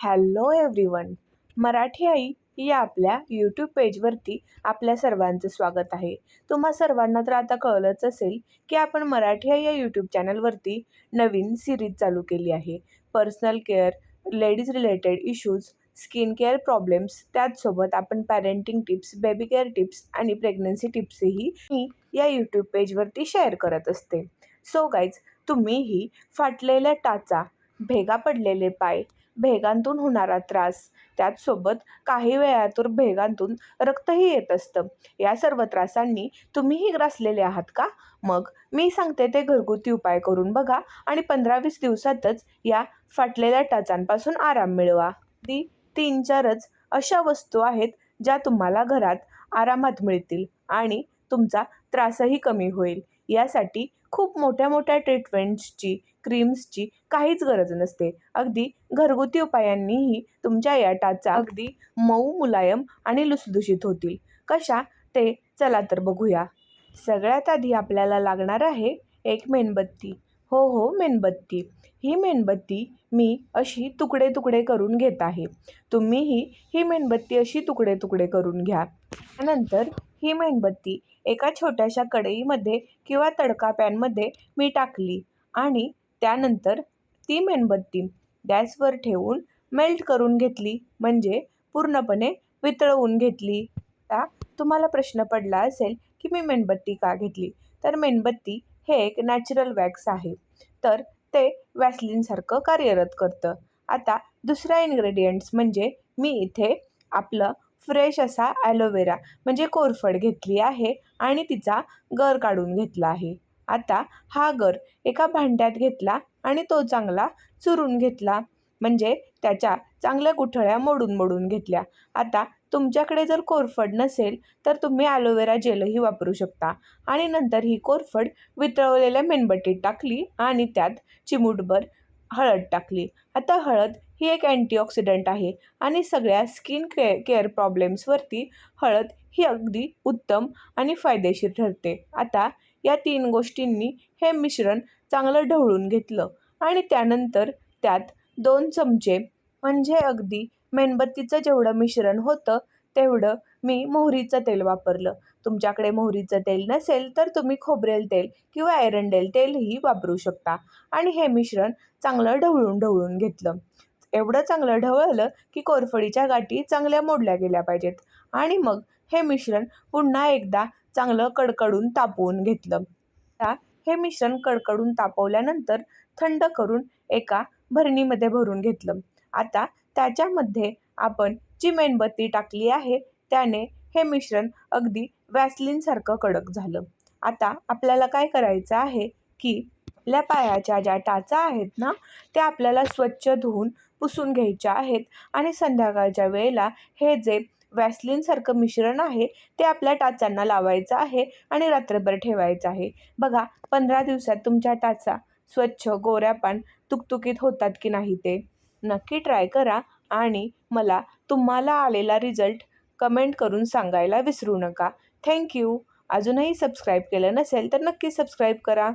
Hello everyone Marathi आई या आपल्या YouTube पेजवरती आपल्या सर्वांचं स्वागत आहे. तुम्हा सर्वांना तर आता कळलंच असेल की आपण मराठी आई या यूट्यूब चॅनलवरती नवीन सिरीज चालू केली आहे. Personal care ladies related issues skin care problems त्याचसोबत आपण parenting tips baby care tips आणि प्रेग्नन्सी टिप्सही मी या यूट्यूब पेजवरती शेअर करत असते. सो गाईज तुम्हीही फाटलेल्या टाचा भेगा पडलेले पाय भेगांतून होणारा त्रास. त्याचसोबत काही वेळातून भेगांतून रक्तही येत असतं. या सर्व त्रासांनी तुम्हीही ग्रासलेले आहात का? मग मी सांगते ते घरगुती उपाय करून बघा आणि पंधरा वीस दिवसातच या फाटलेल्या टाचांपासून आराम मिळवा. ती तीन चारच अशा वस्तू आहेत ज्या तुम्हाला घरात आरामात मिळतील आणि तुमचा त्रासही कमी होईल. यासाठी खूप मोठ्या मोठ्या ट्रीटमेंट्सची क्रीम्सची काहीच गरज नसते. अगदी घरगुती उपायांनीही तुमच्या या टाचा अगदी मऊ मुलायम आणि लुसदुषित होतील. कशा? ते चला तर बघूया. सगळ्यात आधी आपल्याला लागणार आहे एक मेणबत्ती. हो हो मेणबत्ती. ही मेणबत्ती मी अशी तुकडे तुकडे करून घेत आहे. तुम्हीही ही मेणबत्ती अशी तुकडे तुकडे करून घ्या. त्यानंतर ही मेणबत्ती एका छोट्याशा कढईमध्ये किंवा तडका पॅनमध्ये मी टाकली आणि त्यानंतर ती मेणबत्ती गॅसवर ठेवून मेल्ट करून घेतली म्हणजे पूर्णपणे वितळवून घेतली. आता तुम्हाला प्रश्न पडला असेल की मी मेणबत्ती का घेतली? तर मेणबत्ती हे एक नॅचरल वॅक्स आहे. तर ते वॅसलिनसारखं कार्यरत करतं. आता दुसरा इन्ग्रेडियंट्स म्हणजे मी इथे आपलं फ्रेश असा ॲलोवेरा म्हणजे कोरफड घेतली आहे आणि तिचा गर काढून घेतला आहे. आता हा गर एका भांड्यात घेतला आणि तो चांगला चुरून घेतला. म्हणजे त्याच्या चांगल्या गुठळ्या मोडून मोडून घेतल्या. आता तुमच्याकडे जर कोरफड नसेल तर तुम्ही ॲलोवेरा जेलही वापरू शकता. आणि नंतर ही कोरफड वितळवलेल्या मेणबट्टीत टाकली आणि त्यात चिमूटभर हळद टाकली. आता हळद ही एक अँटीऑक्सिडंट आहे. आणि सगळ्या स्किन के केअर प्रॉब्लेम्सवरती हळद ही अगदी उत्तम आणि फायदेशीर ठरते. आता या तीन गोष्टींनी हे मिश्रण चांगलं ढवळून घेतलं आणि त्यानंतर त्यात दोन चमचे म्हणजे अगदी मेणबत्तीचं जेवढं मिश्रण होतं तेवढं मी मोहरीचं तेल वापरलं. तुमच्याकडे मोहरीचं तेल नसेल तर तुम्ही खोबरेल तेल किंवा एरंडेल तेलही वापरू शकता. आणि हे मिश्रण चांगलं ढवळून ढवळून घेतलं. एवढं चांगलं ढवळलं की कोरफडीच्या गाठी चांगल्या मोडल्या गेल्या पाहिजेत. आणि मग हे मिश्रण पुन्हा एकदा चांगलं कडकडून तापवून घेतलं. आता हे मिश्रण कडकडून तापवल्यानंतर थंड करून एका भरणीमध्ये भरून घेतलं. आता त्याच्यामध्ये आपण जी मेणबत्ती टाकली आहे त्याने हे मिश्रण अगदी वॅसलिनसारखं कडक झालं. आता आपल्याला काय करायचं आहे की आपल्या पायाच्या ज्या टाचा आहेत ना त्या आपल्याला स्वच्छ धुवून पुसून घ्यायच्या आहेत. आणि संध्याकाळच्या वेळेला हे जे वॅसलिनसारखं मिश्रण आहे ते आपल्या टाचांना लावायचं आहे आणि रात्रभर ठेवायचं आहे. बघा पंधरा दिवसात तुमच्या टाचा स्वच्छ गोऱ्यापान तुकतुकीत होतात की नाही ते? नक्की ट्राय करा आणि मला तुम्हाला आलेला रिझल्ट कमेंट करून सांगायला विसरू नका. थँक्यू अजूनही सबस्क्राईब केलं नसेल तर नक्की सबस्क्राईब करा.